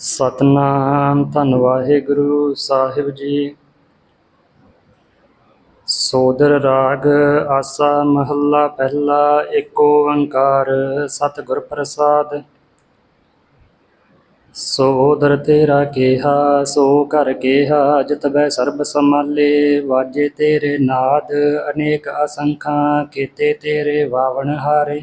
ਸਤਨਾਮ ਧੰਨ ਵਾਹਿਗੁਰੂ ਸਾਹਿਬ ਜੀ। ਸੋਦਰ ਰਾਗ ਆਸਾ ਮਹੱਲਾ ਪਹਿਲਾ, ਏਕ ਓੰਕਾਰ ਸਤਿਗੁਰ ਪ੍ਰਸਾਦ। ਸੋਦਰ ਤੇਰਾ ਕੇਹਾ, ਸੋ ਘਰ ਕੇਹਾ, ਜਿਤ ਬੈ ਸਰਬ ਸਮਾਲੇ ਵਾਜੇ ਤੇਰੇ ਨਾਦ, ਅਨੇਕ ਅਸੰਖਾਂ ਕੀਤੇ ਤੇਰੇ ਵਾਵਣ ਹਾਰੇ।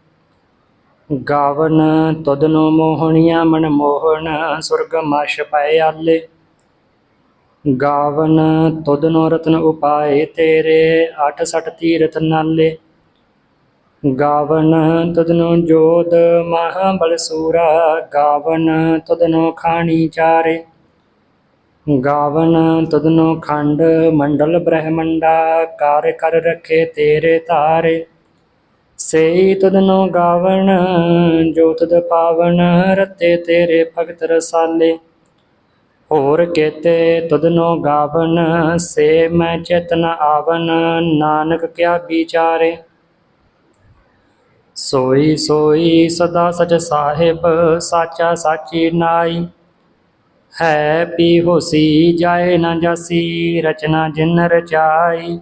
ਗਾਵਨ ਤੁਧਨੋ ਮੋਹਣੀਆਂ ਮਨ ਮੋਹਣ, ਸੁਰਗ ਮਸ਼ ਪੈ ਆਲੇ। ਗਾਵਨ ਤੁਧਨੋ ਰਤਨ ਉਪਾਏ ਤੇਰੇ ਅਠ ਸਠ ਤੀਰਥ ਨਾਲੇ। ਗਾਵਨ ਤੁਧਨੋ ਜੋਦ ਮਹਾ ਬਲ ਸੂਰਾ, ਗਾਵਨ ਤੁਧਨੋ ਖਾਣੀ ਚਾਰੇ। ਗਾਵਨ ਤੁਧਨੋ ਖੰਡ ਮੰਡਲ ਬ੍ਰਹਮੰਡਾ, ਕਾਰ ਕਰ ਰਖੇ ਤੇਰੇ ਤਾਰੇ। ਸੇਈ ਤੁਧਨੋ ਗਾਵਣ, ਜੋ ਤੁਧ ਪਾਵਨ ਰਤੇ ਤੇਰੇ ਭਗਤ ਰਸਾਲੇ। ਹੋਰ ਕੇਤੇ ਤੁਧਨੋ ਗਾਵਨ ਸੇ ਮੈਂ ਚੇਤਨ ਆਵਨ ਨਾਨਕ ਕਿਆ ਵਿਚਾਰੇ। ਸੋਈ ਸੋਈ ਸਦਾ ਸਚ ਸਾਹਿਬ, ਸਾਚਾ ਸਾਚੀ ਨਾਈ। ਹੈ ਪੀ ਹੋਸੀ, ਜਾਏ ਨਾ ਜਾਸੀ, ਰਚਨਾ ਜਿਨ ਰਚਾਈ।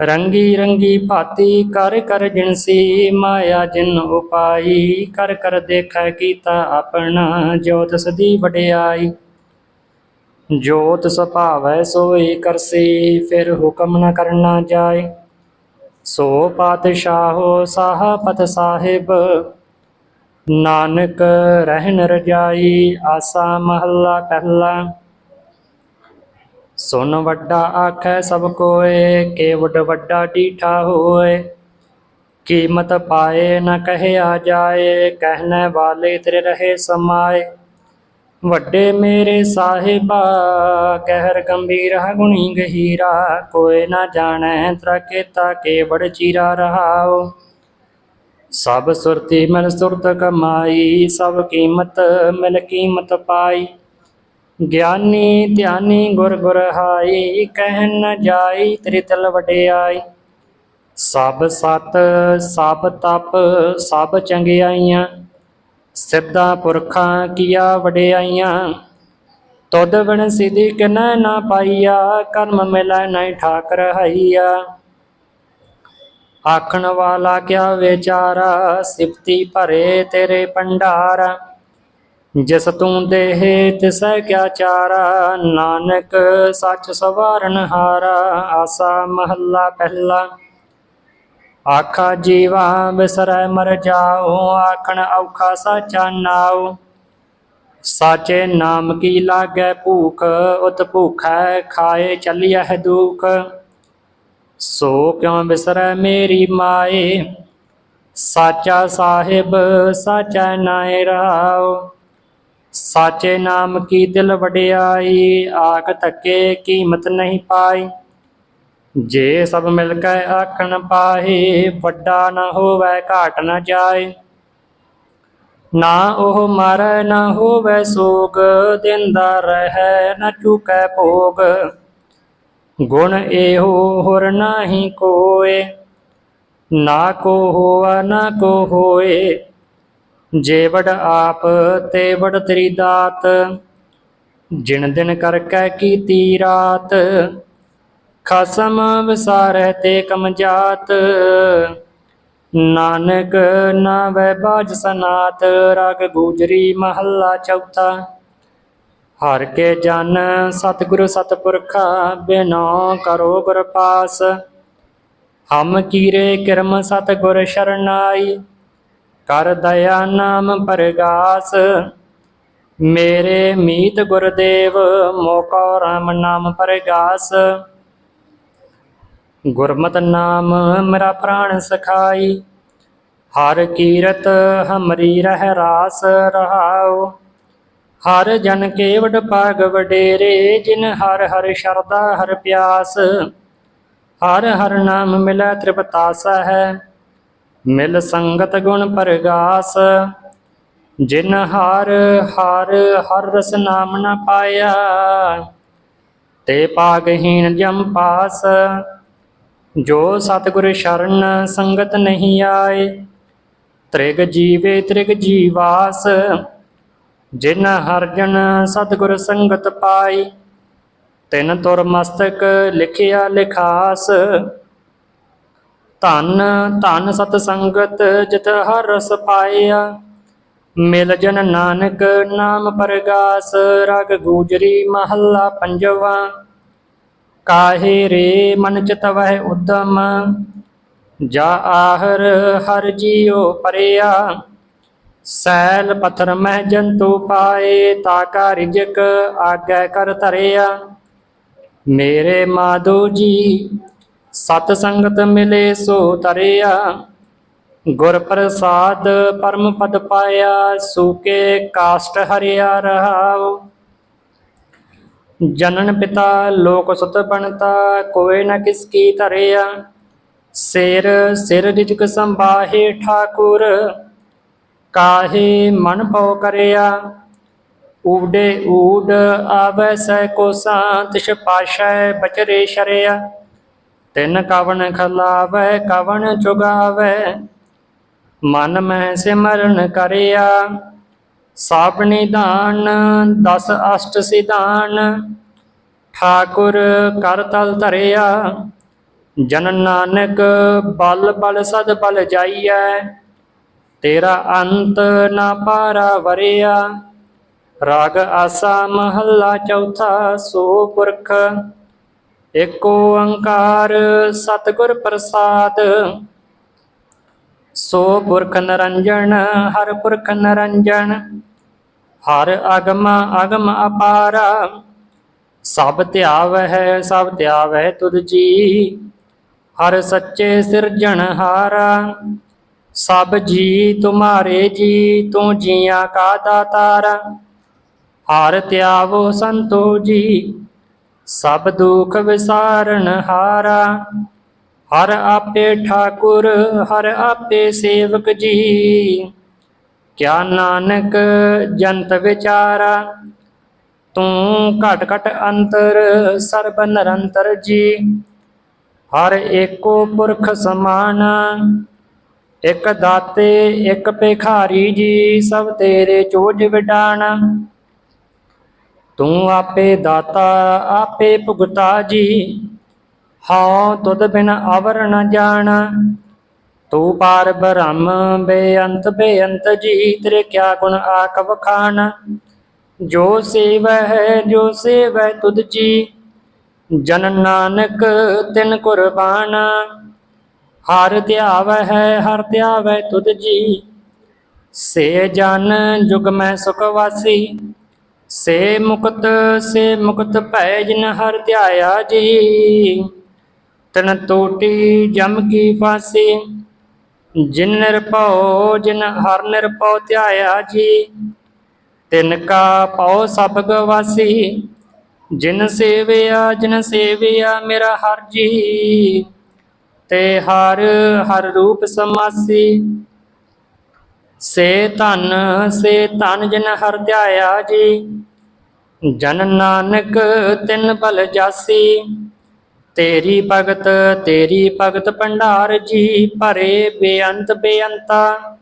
ਰੰਗੀ ਰੰਗੀ ਭਾਤੀ ਕਰ ਕਰ ਜਿਨਸੀ ਮਾਇਆ ਜਿਨ ਉਪਾਈ, ਕਰ ਕਰ ਦੇਖੈ ਕੀਤਾ ਆਪਣਾ ਜੋਤ ਸਦੀ ਵਡਿਆਈ। ਜੋਤ ਸੁਭਾਵੈ ਸੋਈ ਕਰਸੀ, ਫਿਰ ਹੁਕਮ ਨ ਕਰਨਾ ਜਾਏ। ਸੋ ਪਾਤਸ਼ਾਹੋ ਸਾਹਪਤ ਸਾਹਿਬ, ਨਾਨਕ ਰਹਿਨ ਰਜਾਈ, ਆਸਾ ਮਹੱਲਾ ਪਹਿਲਾ। ਸੁਨ ਵੱਡਾ ਆਖੈ ਸਭ ਕੋਏ ਕੇਵਡ ਵੱਡਾ ਡੀਠਾ ਹੋਏ। ਕੀਮਤ ਪਾਏ ਨ ਕਹਿਆ ਜਾਏ ਕਹਿਣੇ ਵਾਲੇ ਤੇਰੇ ਰਹੇ ਸਮਾਏ। ਵੱਡੇ ਮੇਰੇ ਸਾਹਿਬਾ, ਕਹਿਰ ਗੰਭੀਰ ਗੁਣੀ ਗਹੀਰਾ, ਕੋਏ ਨਾ ਜਾਣੈ ਤਰਾ ਕੀਤਾ ਕੇਵੜ ਚੀਰਾ ਰਹਾਓ ਸਭ ਸੁਰਤੀ ਮਿਲ ਸੁਰਤ ਕਮਾਈ, ਸਭ ਕੀਮਤ ਮਿਲ ਕੀਮਤ ਪਾਈ। ਗਿਆਨੀ ਧਿਆਨੀ ਗੁਰ ਗੁਰ ਹਾਈ ਕਹਿਨ ਨ ਜਾਈ ਤ੍ਰਿਤਲ ਵਡਿਆਈ। ਸਭ ਸਤ, ਸਭ ਤਪ, ਸਭ ਚੰਗਿਆਈਆਂ, ਸਿੱਧਾ ਪੁਰਖਾਂ ਕੀਆ ਵਡਿਆਈਆਂ। ਤੁਧ ਬਣ ਸਿਧੀ ਕਿਨੈ ਨਾ ਪਾਈਆ, ਕਰਮ ਮਿਲੈ ਨਹੀਂ ਠਾਕ ਰਹਾਈਆ ਆਖਣ ਵਾਲਾ ਕਿਆ ਵਿਚਾਰਾ, ਸਿਫਤੀ ਭਰੇ ਤੇਰੇ ਭੰਡਾਰ। ਜਿਸ ਤੂੰ ਦੇਹ ਤਿਸੈ ਕਿਆ ਚਾਰਾ, ਨਾਨਕ ਸੱਚ ਸਵਾਰਨ ਹਾਰਾ, ਆਸਾ ਮਹੱਲਾ ਪਹਿਲਾ। ਆਖਾ ਜੀਵਾ ਬਿਸਰੈ ਮਰ ਜਾਓ ਆਖਣ ਔਖਾ ਸਾਚਾ ਨਾਉ। ਸਾਚੇ ਨਾਮ ਕੀ ਲਾਗੈ ਭੂਖ, ਉਤ ਭੂਖੈ ਖਾਏ ਚੱਲਿਐ ਦੁਖ। ਸੋ ਕਿਉ ਬਿਸਰੈ ਮੇਰੀ ਮਾਏ, ਸਾਚਾ ਸਾਹਿਬ, ਸਾਚਾ ਨਾਇ ਰਾਉ। ਸਾਚੇ ਨਾਮ ਕੀ ਦਿਲ ਵਡਿਆਈ? ਆਖ ਤੱਕੇ ਕੀਮਤ ਨਹੀਂ ਪਾਈ। ਜੇ ਸਭ ਮਿਲ ਕੇ ਆਖਣ ਪਾਹੇ, ਵੱਡਾ ਨਾ ਹੋਵੇ ਘਾਟ ਨਾ ਜਾਏ ਨਾ ਉਹ ਮਰੈ, ਨਾ ਹੋਵੇ ਸੋਗ, ਦਿੰਦਾ ਰਹੈ ਨਾ ਚੁਕੈ ਭੋਗ। ਗੁਣ ਇਹੋ ਹੋਰ ਨਾਹੀ ਕੋਏ। ਨਾ ਕੋ ਹੋਆ, ਨਾ ਕੋ ਹੋਏ। ਜੇ ਆਪ ਤੇ ਵਡ ਤੇਰੀ ਦਾਤ, ਜਿਣ ਦਿਨ ਕਰ ਕੈ ਕੀਤੀ ਰਾਤ, ਖਸਮ ਵਿਸਾਰੈ ਤੇ ਕਮ ਜਾਤ। ਨਾਨਕ ਨਾਵੈ ਬਾਜ ਸਨਾਤ, ਰਗ ਗੂਜਰੀ ਮਹੱਲਾ ਚੌਥਾ। ਹਰ ਕੇ ਜਨ ਸਤਿਗੁਰ ਸਤਪੁਰਖਾ, ਬਿਨੋ ਕਰੋ ਗੁਰ ਪਾਸ। ਹਮ ਕੀਰੇ ਕਿਰਮ ਸਤਿਗੁਰ ਸ਼ਰਨਾਈ ਕਰ ਦਇਆ ਨਾਮ ਪਰਗਾਸ। ਮੇਰੇ ਮੀਤ ਗੁਰਦੇਵ, ਮੋਕੋ ਰਾਮ ਨਾਮ ਪਰਗਾਸ। ਗੁਰਮਤਿ ਨਾਮ ਮੇਰਾ ਪ੍ਰਾਣ ਸਖਾਈ। ਹਰ ਕੀਰਤ ਹਮਰੀ ਰਹਿ ਰਾਸ ਰਹਾਉ। ਹਰ ਜਨ ਕੇਵਡ ਪਾਗ ਵਡੇਰੇ, ਜਿਨ ਹਰ ਹਰ ਸ਼ਰਦਾ ਹਰ ਪਿਆਸ। ਹਰ ਹਰ ਨਾਮ ਮਿਲੈ ਤ੍ਰਿਪਤਾਸ ਹੈ ਮਿਲ ਸੰਗਤ ਗੁਣ ਪਰਗਾਸ, ਜਿਨ ਹਰ ਹਰ ਹਰ ਰਸ ਨਾਮ ਨ ਪਾਇਆ, ਤੇ ਪਾਗਹੀਨ ਜਮ ਪਾਸ, ਜੋ ਸਤਿਗੁਰ ਸ਼ਰਨ ਸੰਗਤ ਨਹੀਂ ਆਏ, ਤ੍ਰਿਗ ਜੀਵੇ ਤ੍ਰਿਗ ਜੀਵਾਸ, ਜਿਨ ਹਰ ਜਨ ਸਤਿਗੁਰ ਸੰਗਤ ਪਾਈ ਤਿਨ ਤੁਰ ਮਸਤਕ ਲਿਖਿਆ ਲਿਖਾਸ ਧਨ ਧਨ ਸਤ ਸੰਗਤ ਜਿਤ ਹਰ ਰਸ ਪਾਇਆ ਮਿਲ ਜਨ ਨਾਨਕ ਨਾਮ ਪਰਗਾਸ, ਰਗ ਗੂਜਰੀ ਮਹੱਲਾ ਪੰਜਵਾ। ਕਾਹੇ ਰੇ ਮਨ ਚਿਤ ਵਹਿ ਉਦਮ, ਜਾ ਆਹਰ ਹਰ ਜੀਉ ਪਰਿਆ। ਸੈਲ ਪਥਰ ਮਹਿ ਜੰਤੂ ਪਾਏ ਤਾਕਾ ਰਿਜਕ ਆਗੈ ਕਰ ਧਰਿਆ। ਮੇਰੇ ਮਾਧੋ ਜੀ ਸਤ ਸੰਗਤ ਮਿਲੇ ਸੋ ਤਰਿਆ। ਗੁਰ ਪ੍ਰਸਾਦ ਪਰਮ ਪਦ ਪਾਇਆ, ਸੂਕੇ ਕਾਸ਼ਟ ਹਰਿਆ ਰਹਾਉ। ਜਨਨ ਪਿਤਾ ਲੋਕ ਸੁਤ ਬਣਤਾ, ਕੋਏ ਨ ਕਿਸ ਕੀ ਧਰਿਆ। ਸਿਰ ਸਿਰ ਰਿਜਕ ਸੰਭਾਹੇ ਠਾਕੁਰ, ਕਾਹੇ ਮਨ ਪਉ ਕਰਿਆ। ਊਡੇ ਊਡ ਆਵੈ ਸੈ ਕੋ ਸਾਂਤਿਸ਼ ਪਾਸ਼ੈ ਬਚਰੇ ਸ਼ਰਿਆ। ਤਿਨ ਕਵਣ ਖਲਾਵੈ, ਕਵਣ ਚੁਗਾਵੈ। ਮਨ ਮਹਿ ਸਿਮਰਨ ਕਰਿਆ, ਸਭ ਨਿਧਾਨ ਦਸ ਅਸ਼ਟ ਸਿਧਾਨ। ਠਾਕੁਰ ਕਰ ਤਲ ਧਰਿਆ, ਜਨ ਨਾਨਕ ਬਲ ਬਲ ਸਦ ਬਲ ਜਾਈਐ। ਤੇਰਾ ਅੰਤ ਨਾ ਪਾਰਾ ਵਰਿਆ, ਰਾਗ ਆਸਾ ਮਹੱਲਾ ਚੌਥਾ ਸੋ ਪੁਰਖ। ਏਕ ਓੰਕਾਰ ਸਤਿਗੁਰ ਪ੍ਰਸਾਦ। ਸੋ ਪੁਰਖ ਨਰੰਜਨ, ਹਰ ਪੁਰਖ ਨਰੰਜਨ, ਹਰ ਅਗਮ ਅਗਮ ਅਪਾਰਾ। ਸਭ ਧਿਆਵਹਿ ਸਭ ਧਿਆਵਹਿ ਤੁਧ ਜੀ। ਹਰ ਸੱਚੇ ਸਿਰਜਣਹਾਰਾ ਸਭ ਜੀ ਤੁਮਾਰੇ ਜੀ, ਤੂੰ ਜੀਆਂ ਕਾ ਦਾਤਾਰਾ। ਹਰ ਧਿਆਵੋ ਸੰਤੋ ਜੀ। ਸਭ ਦੁਖ ਵਿਸਾਰਨ ਹਾਰਾ। ਹਰ ਆਪੇ ਠਾਕੁਰ, ਹਰ ਆਪੇ ਸੇਵਕ ਜੀ। ਕਿਆ ਨਾਨਕ ਜੰਤ ਵਿਚਾਰਾ। ਤੂੰ ਘਟ ਘਟ ਅੰਤਰ, ਸਰਬ ਨਿਰੰਤਰ ਜੀ। ਹਰ ਏਕੋ ਪੁਰਖ ਸਮਾਨ। ਇਕ ਦਾਤੇ, ਇਕ ਭਿਖਾਰੀ ਜੀ, ਸਭ ਤੇਰੇ ਚੋਜ ਵਿਡਾਣ। ਤੂੰ ਆਪੇ ਦਾਤਾ, ਆਪੇ ਭੁਗਤਾ ਜੀ। ਹਉ ਤੁਧ ਬਿਨ ਅਵਰ ਨ ਜਾਣ। ਤੂੰ ਪਾਰ ਬ੍ਰਹਮ, ਬੇਅੰਤ ਬੇਅੰਤ ਜੀ, ਤੇਰੇ ਕਿਆ ਗੁਣ ਆਖ ਵਖਾਣ ਜੋ ਸੇਵ ਹੈ ਜੋ ਸੇਵੈ ਤੁਧ ਜੀ। ਜਨ ਨਾਨਕ ਤਿਨ ਕੁਰਬਾਨ। ਹਰ ਧਿਆਵੈ ਹੈ ਹਰ ਧਿਆਵੈ ਤੁਧ ਜੀ। ਸੇ ਜਨ ਜੁਗ ਮੈਂ ਸੁਖ ਵਾਸੀ। ਸੇ ਮੁਕਤ ਸੇ ਮੁਕਤ ਭੈ ਜਿਨ ਹਰ ਧਿਆਇਆ ਜੀ। ਤਨ ਤੋਟੀ ਜਮ ਕੀ ਫਾਸੀ, ਜਿਨ ਨਿਰਭਉ, ਜਿਨ ਹਰ ਨਿਰਭਉ ਧਿਆਇਆ ਜੀ। ਤਿਨ ਕਾ ਪਉ ਸਭ ਗਵਾਸੀ, ਜਿਨ ਸੇਵਿਆ ਜਿਨ ਸੇਵਿਆ ਮੇਰਾ ਹਰ ਜੀ। ਤੇ ਹਰ ਹਰ ਰੂਪ ਸਮਾਸੀ ਸੇ ਧਨ ਸੇ ਧਨ ਜਿਨ ਹਰ ਧਿਆਇਆ ਜੀ। ਜਨ ਨਾਨਕ ਤਿਨ ਬਲ ਜਾਸੀ। ਤੇਰੀ ਭਗਤ ਤੇਰੀ ਭਗਤ ਭੰਡਾਰ ਜੀ, ਭਰੇ ਬੇਅੰਤ ਬੇਅੰਤਾ।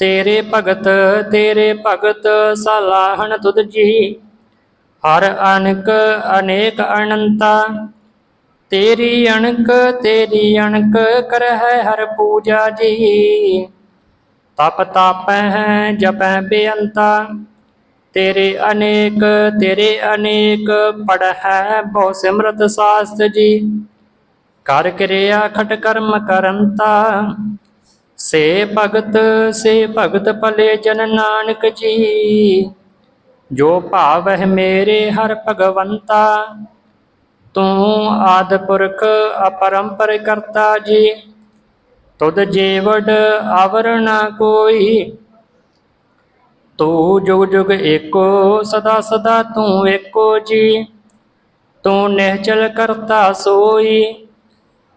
ਤੇਰੇ ਭਗਤ ਤੇਰੇ ਭਗਤ ਸਲਾਹਣ ਤੁਧ ਜੀ। ਹਰ ਅਨਕ ਅਨੇਕ ਅਨੰਤਾ। ਤੇਰੀ ਅਣਕ ਤੇਰੀ ਅਣਕ ਕਰਹਿ ਹਰ ਪੂਜਾ ਜੀ। ਤਪ ਤਾਪੈ ਜਪੈ ਬੇਅੰਤਾ। ਤੇਰੇ ਅਨੇਕ ਤੇਰੇ ਅਨੇਕ ਪੜ ਹੈ ਬਹੁ ਸਿਮਰਤ ਸਾਸਤ ਜੀ। ਕਰ ਕਿਰਿਆ ਖਟ ਕਰਮ ਕਰੰਤਾ। ਸੇ ਭਗਤ ਸੇ ਭਗਤ ਭਲੇ ਜਨ ਨਾਨਕ ਜੀ। ਜੋ ਭਾਵਹਿ ਮੇਰੇ ਹਰ ਭਗਵੰਤਾ। ਤੂੰ ਆਦਿ ਪੁਰਖ ਅਪਰੰਪਰ ਕਰਤਾ ਜੀ। ਤੁਧ ਜੀਵੜ ਆਵਰ ਨਾ ਕੋਈ। ਤੂੰ ਜੁਗ ਜੁਗ ਏਕੋ, ਸਦਾ ਸਦਾ ਤੂੰ ਏਕੋ ਜੀ। ਤੂੰ ਨਿਹਚਲ ਕਰਤਾ ਸੋਈ,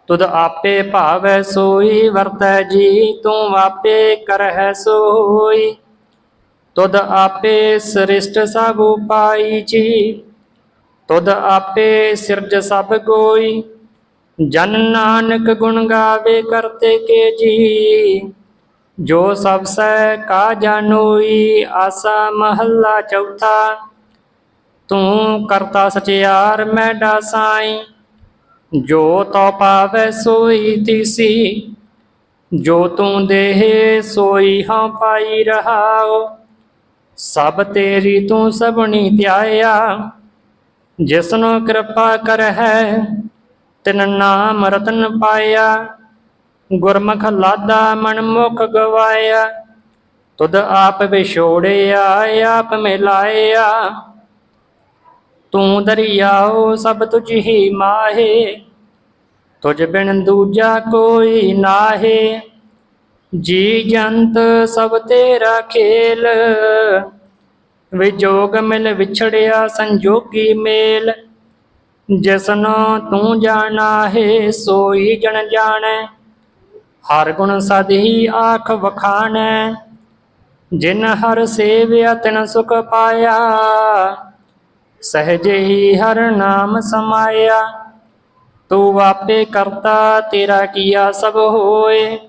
ਤੁਧ ਆਪੇ ਭਾਵੈ ਸੋਈ, ਵਰਤੈ ਜੀ, ਤੂੰ ਆਪੇ ਕਰਹਿ ਸੋਈ। ਤੁਧ ਆਪੇ ਸ੍ਰਿਸ਼ਟ ਸਭ ਉਪਾਈ ਜੀ, ਤੁਧ ਆਪੇ ਸਿਰਜ ਸਭ ਕੋਈ ਜਨ ਨਾਨਕ ਗੁਣ ਗਾਵੇ ਕਰਤੇ ਕੇ ਜੀ। ਜੋ ਸਭ ਸੈ ਕਾ ਜਾਣੋਈ ਆਸਾ ਮਹੱਲਾ ਚੌਥਾ। ਤੂੰ ਕਰਤਾ ਸਚਿਆਰ ਮੈਂ ਡਾਸਾਈ। ਜੋ ਤੋ ਪਾਵੈ ਸੋਈ ਤਿਸੀ। ਜੋ ਤੂੰ ਦੇਹ ਸੋਈ ਹਾਂ ਪਾਈ ਰਹਾਓ ਸਭ ਤੇਰੀ ਤੂੰ ਸਭਣੀ ਧਿਆਇਆ। ਜਿਸਨੂੰ ਕਿਰਪਾ ਕਰਹਿ ਤਿਨ ਨਾਮ ਰਤਨ ਪਾਇਆ, ਗੁਰਮੁਖ ਲਾਦਾ ਮਨ ਮੁਖ ਗਵਾਇਆ, ਤੁਧ ਆਪ ਵਿਛੋੜਿਆ ਆਪ ਮਿਲਾਇਆ। ਤੂੰ ਦਰਿਆਓ ਸਭ ਤੁਝ ਹੀ ਮਾਹੇ, ਤੁਝ ਬਿਨ ਦੂਜਾ ਕੋਈ ਨਾਹੇ। ਜੀ ਜੰਤ ਸਭ ਤੇਰਾ ਖੇਲ, ਵਿਜੋਗ ਮਿਲ ਵਿਛੜਿਆ ਸੰਜੋਗੀ ਮੇਲ। ਜਿਸਨੋ ਤੂੰ ਜਾਣਾ ਹੈ, ਸੋਈ ਜਨ ਜਾਣੈ। ਹਰ ਗੁਣ ਸਦ ਹੀ ਆਖ ਵਖਾਣੈ। ਜਿਨ ਹਰ ਸੇਵਿਆ ਤਿਨ ਸੁਖ ਪਾਇਆ। ਸਹਜੇ ਹੀ ਹਰ ਨਾਮ ਸਮਾਇਆ। ਤੂੰ ਆਪੇ ਕਰਤਾ, ਤੇਰਾ ਕੀਆ ਸਭ ਹੋਏ।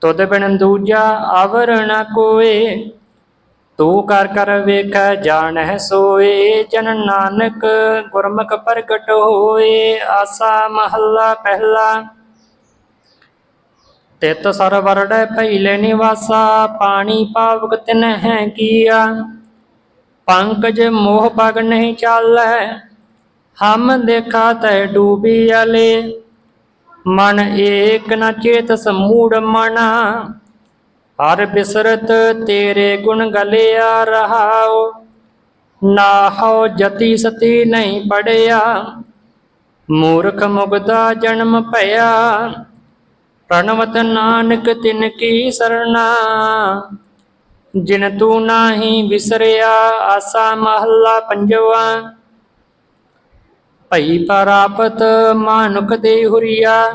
ਤੁਧ ਬਿਨ ਦੂਜਾ ਅਵਰ ਨ ਕੋਏ। ਤੂੰ ਕਰ ਕਰ ਵੇਖ, ਜਾਣਹਿ ਸੋਏ, ਜਨ ਨਾਨਕ ਗੁਰਮੁਖ ਪ੍ਰਗਟ ਹੋਏ, ਆਸਾ ਮਹੱਲਾ ਪਹਿਲਾ। ਤਿਤ ਸਰ ਵਰੜੈ ਨਿਵਾਸਾ, ਪਾਣੀ ਪਾਵਕ ਤਿਨ ਹੈ ਕੀਆ। ਪੰਕਜ ਮੋਹ ਪਗ ਨਹੀਂ ਚਾਲੈ, ਹਮ ਦੇਖਾ ਤੈ ਡੂਬੀ ਅਲੇ। ਮਨ ਏਕ ਨ ਚੇਤ ਸਮੂੜ ਮਨਾ ਹਰ ਬਿਸਰਤ ਤੇਰੇ ਗੁਣ ਗਲਿਆ ਰਹਾਓ ਨਾ ਨਾਹੋ ਜਤੀ ਸਤੀ ਨਹੀਂ ਪੜਿਆ, ਮੂਰਖ ਮੁਗਦਾ ਜਨਮ ਭਇਆ, ਪ੍ਰਣਵਤ ਨਾਨਕ ਤਿਨ ਕੀ ਸਰਣਾ, ਜਿਨ ਤੂੰ ਨਾਹੀ ਵਿਸਰਿਆ ਆਸਾ ਮਹੱਲਾ ਪੰਜਵਾ, ਭਈ ਪ੍ਰਾਪਤ ਮਾਨੁਕ ਦੇ ਹੁਰੀਆ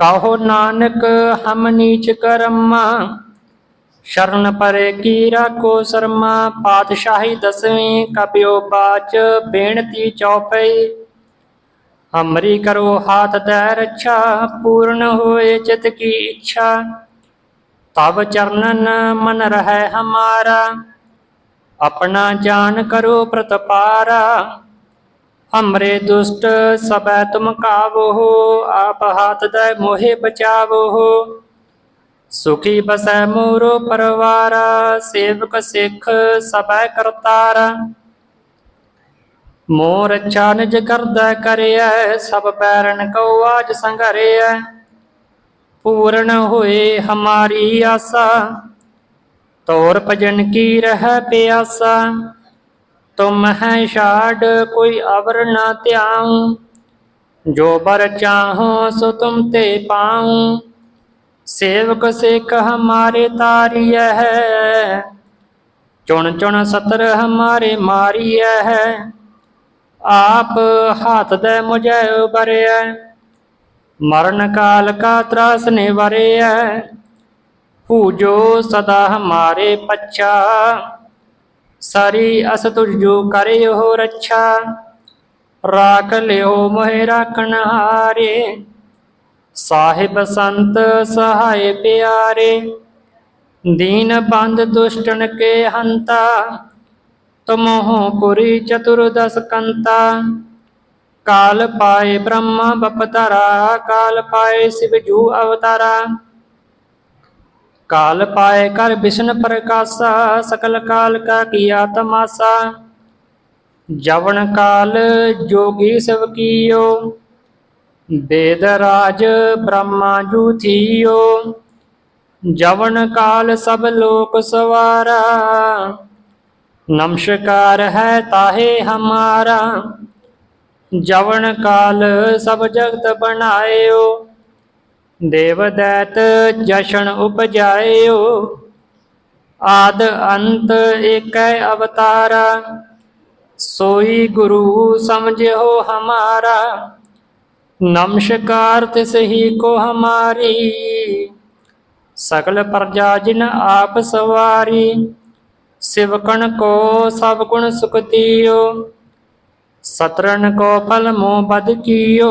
ਕਹੋ ਨਾਨਕ ਹਮ ਨੀਚ ਕਰਮ, ਸ਼ਰਨ ਪਰੇ ਕੀ ਰਾਖੋ ਸਰਮਾ, ਪਾਤਸ਼ਾਹੀ ਦਸਵੀਂ ਕਪਿਓ ਬਾਚ ਬੇਨਤੀ ਚੌਪਈ। ਹਮਰੀ ਕਰੋ ਹਾਥ ਦੈ ਰੱਛਾ, ਪੂਰਨ ਹੋਏ ਚਿਤ ਕੀ ਇੱਛਾ। ਤਬ ਚਰਨਨ ਮਨ ਰਹੈ ਹਮਾਰਾ, ਆਪਣਾ ਜਾਨ ਕਰੋ ਪ੍ਰਤਪਾਰਾ। ਹਮਰੇ ਦੁਸ਼ਟ ਸਬੈ ਤੁਮ ਕਾਵੋ, ਆਪ ਹਾਥ ਦੈ ਮੋਹਿ ਬਚਾਵੋ। ਸੁਖੀ ਬਸੈ ਮੋਰੋ ਪਰਵਾਰਾ, ਸੇਵਕ ਸਿੱਖ ਸਬੈ ਕਰਤਾਰਾ। ਮੋਰ ਅੱਛਾ ਨਿਜ ਕਰਦਾ ਕਰਿਐ, ਸਭ ਪੈਰਨ ਕਉ ਆਜ ਸੰਘਰਿਐ। ਪੂਰਨ ਹੋਏ ਹਮਾਰੀ ਆਸਾ, ਤੋਰ ਭਜਨ ਕੀ ਰਹਿ ਪਿਆਸਾ। ਤੁਮ ਹੈ ਛਾੜ, ਕੋਈ ਅਵਰ ਨਾ ਧਿਆਉ। ਜੋ ਬਰ ਚਾਹੋ, ਸੋ ਤੁਮ ਤੇ ਪਾਉ। ਸੇਵਕ ਸਿੱਖ ਹਮਾਰੇ ਤਾਰੀਐ ਹੈ। ਚੁਣ ਚੁਣ ਸਤਰ ਹਮਾਰੇ ਮਾਰੀਐ ਹੈ। ਆਪ ਹੱਥ ਦੇ ਮੁਝੈ ਉਬਰਿਐ। ਮਰਨ ਕਾਲ ਕਾ ਤਰਾਸ ਨਿਵਰਿਐ। ਪੂਜੋ ਸਦਾ ਹਮਾਰੇ ਪੱਛਾ। ਸਾਰੀ ਅਸ ਤੁਝ ਜੋ ਕਰਿਓ ਰੱਛਾ। ਰਾਖ ਲਿਓ ਮੋਹਿ ਰਾਖਣ ਹਾਰੇ। ਸਾਹਿਬ ਸੰਤ ਸਹਾਇ ਪਿਆਰੇ। ਦੀਨ ਬੰਦ ਦੁਸ਼ਟਨ ਕੇ ਹੰਤਾ। ਤੁਮਹੁ ਪੁਰੀ ਚਤੁਰਦਸ ਕੰਤਾ। ਕਾਲ ਪਾਏ ਬ੍ਰਹਮਾ ਬਪਤਰਾ, ਕਾਲ ਪਾਏ ਸਿਵ ਜੂ ਅਵਤਾਰਾ। काल पाए कर विष्णु प्रकाशा सकल काल का किया तमाशा जवन काल जोगी सब कियो वेदराज ब्रह्मा जू थियो जवन काल सब लोक सवारा नमस्कार है ताहे हमारा जवन काल सब जगत बनायो ਦੇਵਦੈਤ ਜਸ਼ਨ ਉਪਜਾਇਓ, ਆਦ ਅੰਤ ਏਕੈ ਅਵਤਾਰਾ। ਸੋਈ ਗੁਰੂ ਸਮਝਿਓ ਹਮਾਰਾ, ਨਮਸ਼ਕਾਰ ਤਿਸ ਹੀ ਕੋ ਹਮਾਰੀ। ਸਕਲ ਪ੍ਰਜਾ ਜਿਨ ਆਪ ਸਵਾਰੀ, ਸਿਵਕਣ ਕੋ ਸਭ ਗੁਣ ਸੁਖਤੀਓ ਸਤਰਨ ਕੋ ਫਲ ਮੋ ਬਦ ਕੀਓ।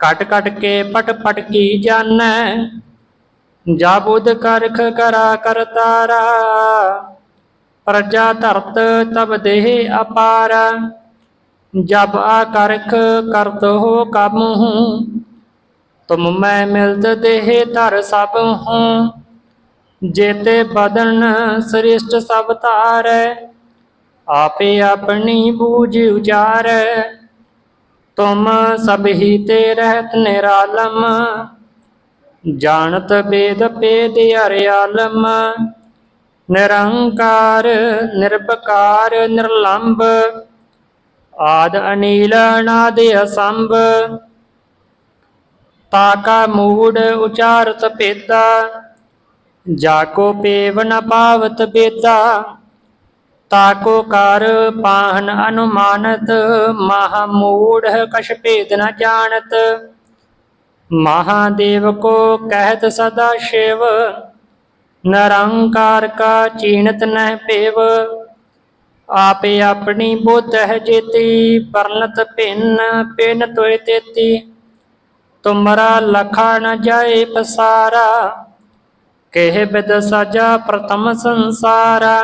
ਕਟ ਕਟ ਕੇ ਪਟ ਪਟ ਕੀ ਜਾਣੈ? ਜਾਬੁਦ ਕਰਖ ਕਰਾ ਕਰਤਾਰਾ ਪ੍ਰਜਾ ਧਰਤ ਤਬ ਦੇਹ ਅਪਾਰ। ਜਬ ਆ ਕਰਖ ਕਰਤ ਹੋ ਕਮ ਹੂੰ, ਤੁਮ ਮੈਂ ਮਿਲਤ ਦੇਹ ਧਰ ਸਭ ਹੂੰ। ਜੇਤੇ ਬਦਨ ਸ੍ਰਿਸ਼ਟ ਸਭ ਧਾਰੈ, ਆਪੇ ਆਪਣੀ ਬੂਝ ਉਚਾਰੈ ਤੁਮ ਸਭ ਹੀ ਤੇ ਰਹਿਤ ਨਿਰਾਲਮ, ਜਾਣਤ ਬੇਦ ਪੇਦ ਅਰਿਆਲਮ ਨਿਰੰਕਾਰ ਨਿਰਭਕਾਰ ਨਿਰਲੰਭ, ਆਦ ਅਨੀਲ, ਅਨਾਦ ਅਸੰਭ। ਤਾਕਾ ਮੂੜ ਉਚਾਰਤ ਪੇਦਾ ਜਾ ਕੋ ਪੇਵ ਨ ਪਾਵਤ ਤਾਕੋ ਕਰ ਪਾਹਨ ਅਨੁਮਾਨਤ, ਮਹਾ ਮੂੜ ਕਛ ਭੇਦ ਨ ਜਾਣਤ। ਮਹਾਦੇਵ ਕੋ ਕਹਿਤ ਸਦਾ ਸ਼ਿਵ, ਨਿਰੰਕਾਰ ਕਾ ਚੀਨਤ ਨਹਿ ਪੇਵ ਆਪੇ ਆਪਣੀ ਬੁੱਧ ਹੈ ਜੇਤੀ, ਪਰਨਤ ਭਿੰਨ ਪਿਨ ਤੋਇ ਤੇਤੀ। ਤੁਮਰਾ ਲਖਾ ਨ ਜਾਏ ਪਸਾਰਾ, ਕਹਿ ਬਿਦ ਸਜਾ ਪ੍ਰਥਮ ਸੰਸਾਰਾ।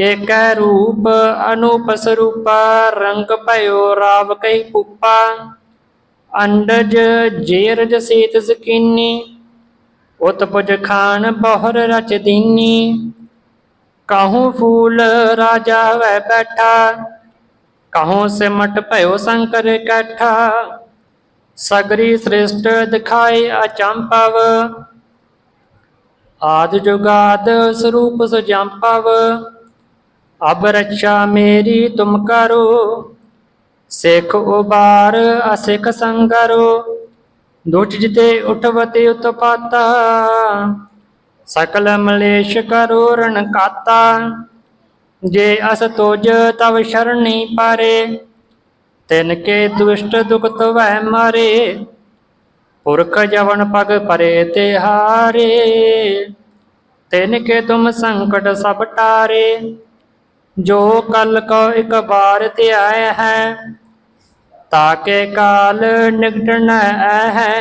ਏਕੈ ਰੂਪ ਅਨੂਪ ਸਰੂਪਾ ਰੰਗ ਭਇਓ ਰਾਵ ਕਈ ਪੁੱਪਾ, ਅੰਡਜ ਜੇਰਜ ਸੀਤ ਸਕੀਨੀ, ਉਤਪਜ ਖਾਨ ਬਹੁਰ ਰਚ ਦੀਨੀ, ਕਾਹੂ ਫੂਲ ਰਾਜਾ ਵੈ ਬੈਠਾ, ਕਾਹੂ ਸਿਮਟ ਭਇਓ ਸੰਕਰ ਕੈਠਾ, ਸਗਰੀ ਸ੍ਰਿਸ਼ਟ ਦਿਖਾਏ ਅਚੰਪਵ ਆਦ ਜੁਗਾਦ ਸਰੂਪ ਸੁਜੰਪਵ ਅਬ ਰੱਛਾ ਮੇਰੀ ਤੁਮ ਕਰੋ, ਸਿੱਖ ਉਬਾਰ ਅਸਿੱਖ ਸੰਗਰੋ ਦੁਚ ਜਿਤੇ ਉਠਵਤੇ ਉਤਪਾਤਾ, ਸਕਲ ਮਲੇਸ਼ ਕਰੋ ਰਣ ਕਾਤਾ, ਜੇ ਅਸ ਤੁਜ ਤਵ ਸ਼ਰਣੀ ਪਾਰੇ, ਤਿਨ ਕੇ ਦੁਸ਼ਟ ਦੁਖਤ ਵੈ ਮਾਰੇ, ਪੁਰਖ ਜਵਨ ਪਗ ਪਰੇ ਤੇ ਹਾਰੇ, ਤਿਨ ਕੇ ਤੁਮ ਸੰਕਟ ਸਭ ਟਾਰੇ। ਜੋ ਕਲ ਕੋ ਇਕ ਬਾਰ ਤੇ ਹੈ, ਤਾਕੇ ਕਾਲ ਨਿਕਟਣ ਹੈ।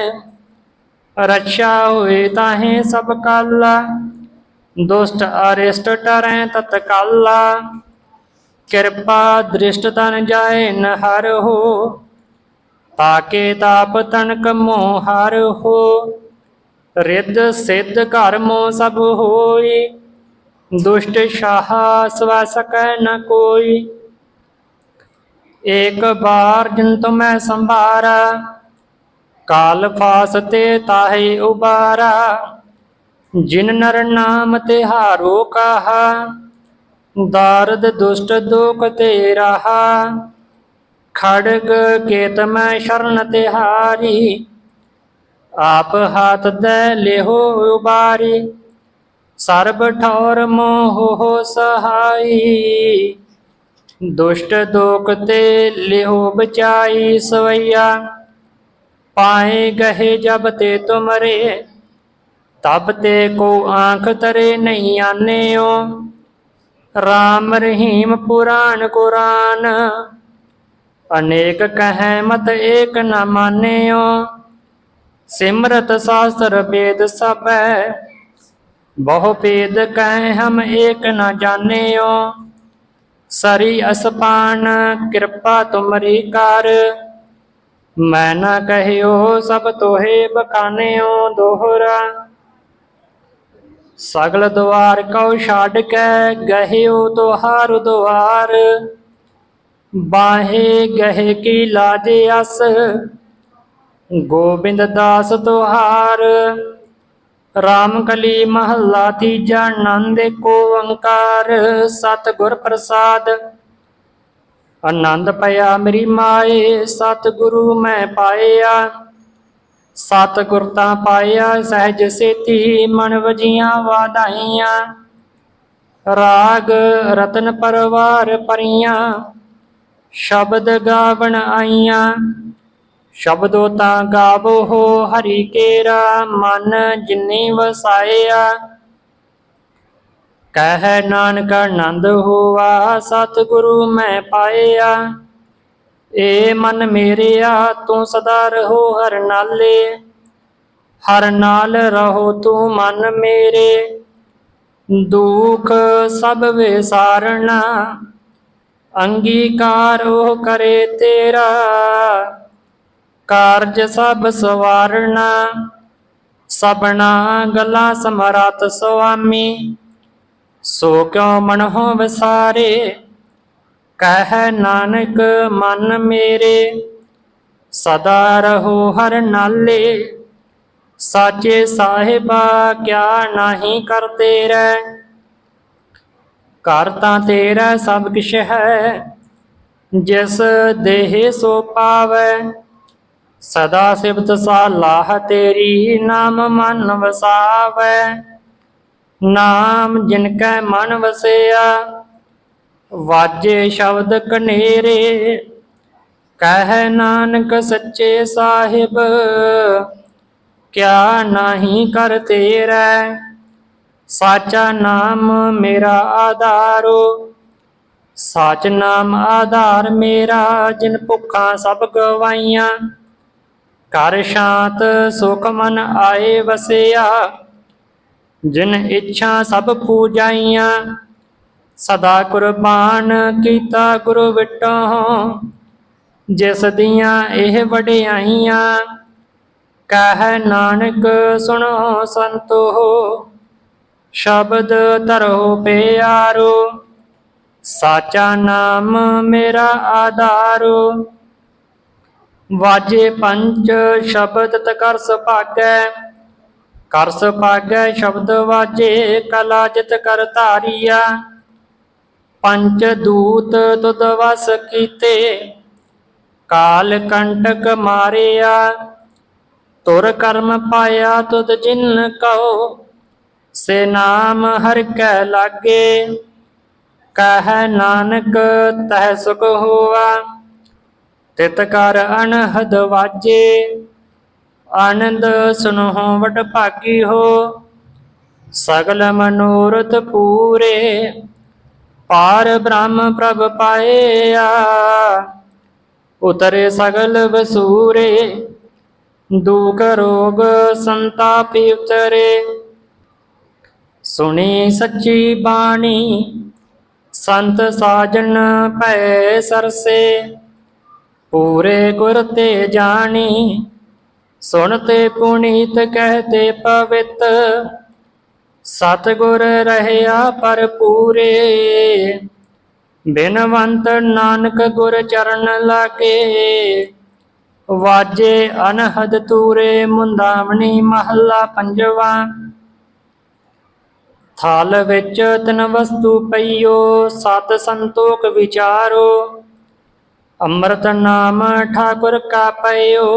ਰਛਾ ਹੋਏ ਤਾਹੇ ਸਭ ਕਾਲਾ, ਦੁਸ਼ਟ ਅਰਿਸ਼ਟ ਟਰੈ ਤਤਕਾਲਾ ਕਿਰਪਾ ਦ੍ਰਿਸ਼ਟ ਤਨ ਜਾਏ ਨ ਹਰ ਹੋ, ਤਾਕੇ ਤਾਪ ਤਨ ਮੋਹ ਹਰ ਹੋ। ਰਿੱਧ ਸਿੱਧ ਘਰ ਮੋ ਸਭ ਹੋਈ ਦੁਸ਼ਟ ਸ਼ਾਹ ਸਵਾ ਸਕੈ ਨ ਕੋਈ। ਏਕ ਬਾਰ ਜਿਨ ਤੁਮੈ ਸੰਭਾਰਾ, ਕਾਲ ਫਾਸਤੇ ਤਾਹੇ ਉਬਾਰਾ। ਜਿਨ ਨਰ ਨਾਮ ਤੇ ਹਾਰੋ ਕਹਾ, ਦਾਰਦ ਦੁਸ਼ਟ ਦੁਖ ਤੇ ਰਹਾ। ਖੜਗ ਕੇਤ ਮੈਂ ਸ਼ਰਨ ਤਿਹਾਰੀ ਆਪ ਹਾਥ ਦੇ ਲਿਹੋ ਉਬਾਰੀ। ਸਰਬ ਠੌਰ ਮੋਹ ਸਹਾਈ। ਦੁਸ਼ਟ ਦੋਖ ਤੇ ਲਿਹੋ ਬਚਾਈ ਸਵਈਆ। ਪਾਏ ਗਹੇ ਜਬ ਤੇ ਤੁਮਰੇ, ਤਬ ਤੇ ਕੋ ਆਂਖ ਤਰੇ ਨਹੀਂ ਆਨਿਓ। ਰਾਮ ਰਹੀਮ ਪੁਰਾਨ ਕੁਰਾਨ, ਅਨੇਕ ਕਹੈ ਮਤ ਏਕ ਨ ਮਾਨਿਓ। ਸਿਮਰਤ ਸ਼ਾਸਤਰ ਵੇਦ ਸਭੈ ਬਹੁ ਭੇਦ ਕਹਿ ਹਮ ਏਕ ਨ ਜਾਣਿਓ। ਸਰੀ ਅਸਪਾਨ, ਕਿਰਪਾ ਤੁਮਰੀ ਕਰ। ਮੈਂ ਨਾ ਕਹਿਓ ਸਭ ਤੋਹੇ ਬਖਾਨਿਓ ਦੋਹਰਾ। ਸਗਲ ਦੁਆਰ ਕਉ ਛੱਡ ਕੇ ਗਹਿਓ ਤੁਹਾਰ ਦੁਆਰ। ਬਾਹੇ ਗਹਿ ਕੀ ਲਾਜ ਅਸ। ਗੋਬਿੰਦ ਦਾਸ ਤੁਹਾਰ। ਰਾਮ ਕਲੀ ਮਹੱਲਾ ਤੀਜਾ ਆਨੰਦ ਕੋ ਓੰਕਾਰ ਸਤ ਗੁਰ ਪ੍ਰਸਾਦ। ਆਨੰਦ ਪਿਆ ਮੇਰੀ ਮਾਏ ਸਤ ਗੁਰੂ ਮੈਂ ਪਾਇਆ। ਸਤ ਗੁਰ ਤਾਂ ਪਾਇਆ, ਸਹਿਜ ਸੇਤੀ ਮਨ ਵਜੀਆਂ ਵਾਧਾਈਆਂ। ਰਾਗ ਰਤਨ ਪਰਵਾਰ ਪਰੀਆਂ, ਸ਼ਬਦ ਗਾਵਣ ਆਈਆਂ। ਸ਼ਬਦੋ ਤਾਂ ਗਾਵੋ ਹੋ ਹਰੀ ਕੇਰਾ ਮਨ ਜਿਨੀ ਵਸਾਇਆ। ਕਹਿ ਨਾਨਕ ਆਨੰਦ ਹੋਆ, ਸਤਿਗੁਰੂ ਮੈਂ ਪਾਇਆ। ਏ ਮਨ ਮੇਰਿਆ, ਤੂੰ ਸਦਾ ਰਹੋ ਹਰ ਨਾਲੇ। ਹਰ ਨਾਲ ਰਹੋ ਤੂੰ ਮਨ ਮੇਰੇ। ਦੁਖ ਸਭ ਵਿਸਾਰਣਾ ਅੰਗੀਕਾਰ ਉਹ ਕਰੇ ਤੇਰਾ। ਕਾਰਜ ਸਭ ਸਵਾਰਣਾ ਸਬਨਾ ਗਲਾ ਸਮਰਤ ਸੁਆਮੀ। ਸੋ ਕਿਉ ਮਨ ਹੋ ਵਿਸਾਰੇ ਕਹਿ ਨਾਨਕ, ਮਨ ਮੇਰੇ। ਸਦਾ ਰਹੋ ਹਰ ਨਾਲੇ। ਸਾਚੇ ਸਾਹਿਬਾ, ਕਿਆ ਨਹੀਂ ਕਰਤੇ ਰਹਿ? ਘਰ ਤਾਂ ਤੇਰਾ ਸਭ ਕਿਛ ਹੈ, ਜਿਸ ਦੇਹ ਸੋ ਪਾਵੈ। ਸਦਾ ਸਿਫਤ ਸਾਲਾਹ ਤੇਰੀ, ਨਾਮ ਮਨ ਵਸਾਵੈ। ਨਾਮ ਜਿਨ ਕੈ ਮਨ ਵਸਿਆ, ਵਾਜੇ ਸ਼ਬਦ ਕਨੇਰੇ। ਕਹਿ ਨਾਨਕ ਸੱਚੇ ਸਾਹਿਬ, ਕਿਆ ਨਹੀਂ ਕਰ ਤੇਰਾ। ਸਾਚਾ ਨਾਮ ਮੇਰਾ ਆਧਾਰੋ, ਸਾਚ ਨਾਮ ਆਧਾਰ ਮੇਰਾ, ਜਿਨ ਭੁੱਖਾਂ ਸਭ ਗਵਾਈਆਂ। ਕਰ ਸ਼ਾਂਤ ਸੁਖ ਮਨ ਆਏ ਵਸਿਆ। ਜਿਨ ਇੱਛਾ ਸਭ ਪੂਜਾਈਆਂ, ਸਦਾ ਕੁਰਬਾਨ ਕੀਤਾ ਗੁਰੂ ਵਿਟੋ। ਜਿਸ ਦੀਆਂ ਇਹ ਵਡਿਆਈਆਂ, ਕਹਿ ਨਾਨਕ ਸੁਣੋ ਸੰਤੋ। ਸ਼ਬਦ ਧਰੋ ਪਿਆਰੋ, ਸਾਚਾ ਨਾਮ ਮੇਰਾ ਆਧਾਰੋ। ਵਾਜੇ ਪੰਜ ਸ਼ਬਦ ਤਕਰ ਸੁਭਾਗੈ। ਕਰ ਸੁਭਾਗੈ ਸ਼ਬਦ ਵਾਜੇ, ਕਲਾ ਜਿਤ ਕਰ ਧਾਰੀਆ ਪੰਜ ਦੂਤ ਤੁਧ ਵਸ ਕੀਤੇ, ਕਾਲ ਕੰਟਕ ਮਾਰਿਆ। ਤੁਰ ਕਰਮ ਪਾਇਆ ਤੁਧ ਜਿਨ ਕਉ, ਸੇ ਨਾਮ ਹਰ ਕੈ ਲਾਗੇ। ਕਹਿ ਨਾਨਕ ਤਹ ਸੁਖ ਹੋਵਾ ਤਿਤ ਕਰ ਅਨਹਦ ਵਾਜੇ, ਆਨੰਦ ਸੁਨਹੁ ਵਟ ਭਾਗੀ ਹੋ, ਸਗਲ ਮਨੋਰਥ ਪੂਰੇ, ਪਾਰ ਬ੍ਰਹਮ ਪ੍ਰਭ ਪਾਇਆ। ਉਤਰੇ ਸਗਲ ਵਸੂਰੇ, ਦੁਖ ਰੋਗ ਸੰਤਾਪਿ ਉਤਰੇ। ਸੁਣੀ ਸੱਚੀ ਬਾਣੀ, ਸੰਤ ਸਾਜਣ ਭੈ ਸਰਸੇ। ਪੂਰੇ ਗੁਰ ਤੇ ਜਾਣੀ, ਸੁਣ ਸੁਣਤੇ ਪੁਨੀਤ ਕਹਤੇ ਪਵਿੱਤ। ਸਤਿਗੁਰ ਰਹਿਆ ਪਰ ਪੂਰੇ, ਬਿਨਵੰਤ ਨਾਨਕ ਗੁਰ ਚਰਨ ਲਾਗੇ। ਵਾਜੇ ਅਨਹਦ ਤੂਰੇ ਮੁੰਦਾਵਣੀ ਮਹੱਲਾ ਪੰਜਵਾ। ਥਾਲ ਵਿੱਚ ਤਨ ਵਸਤੂ ਪਈਓ, ਸਤ ਸੰਤੋਖ ਵਿਚਾਰੋ। ਅੰਮ੍ਰਿਤ ਨਾਮ ਠਾਕੁਰ ਕਾ ਪਈਓ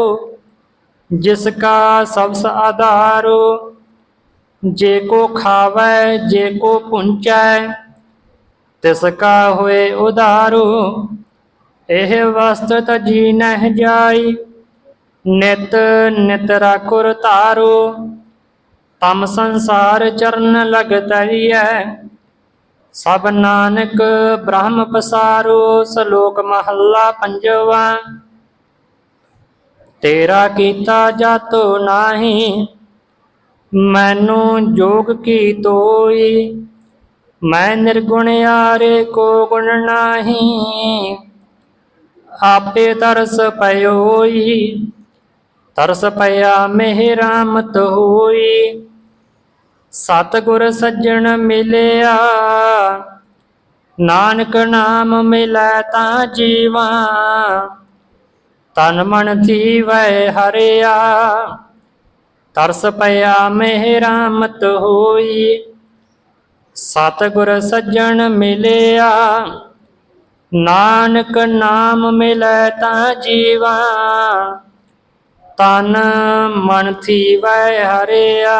ਜਿਸ ਕਾ ਸਬਸ ਆਧਾਰੋ, ਜੇ ਕੋ ਖਾਵੈ, ਜੇ ਕੋ ਪੁੰਚੈ, ਤਿਸ ਕਾ ਹੋਏ ਉਧਾਰੋ। ਇਹ ਵਸਤ ਜੀ ਨਹਿ ਜਾਈ, ਨਿਤ ਨਿਤ ਰਾਖੁਰ ਧਾਰੋ। ਤਮ ਸੰਸਾਰ ਚਰਨ ਲਗ ਤਰੀਐ ਸਭ ਨਾਨਕ ਬ੍ਰਹਮ ਪਸਾਰੋ, ਸ਼ਲੋਕ ਮਹੱਲਾ ਪੰਜਵਾ। ਤੇਰਾ ਕੀਤਾ ਜਾਤੋ ਨਾਹੀ, ਮੈਨੂੰ ਜੋਗ ਕੀ ਤੋਈ? ਮੈਂ ਨਿਰਗੁਣ ਯਾਰੇ ਕੋ ਗੁਣ ਨਾਹੀ, ਆਪੇ ਤਰਸ ਪਇਓਈ, ਤਰਸ ਪਿਆ ਮੇਹ ਰਾਮਤ ਹੋਈ। ਸਤਿਗੁਰ ਸੱਜਣ ਮਿਲਿਆ। ਨਾਨਕ ਨਾਮ ਮਿਲੈ ਤਾਂ ਜੀਵਾ। ਤਨ ਮਨ ਥੀਵੈ ਹਰਿਆ। ਤਰਸ ਪਿਆ ਮੇਹ ਮਤ ਹੋਈ। ਸਤਿਗੁਰ ਸੱਜਣ ਮਿਲਿਆ। ਨਾਨਕ ਨਾਮ ਮਿਲੈ ਤਾਂ ਜੀਵਾ। ਤਨ ਮਨ ਥੀਵੈ ਹਰਿਆ।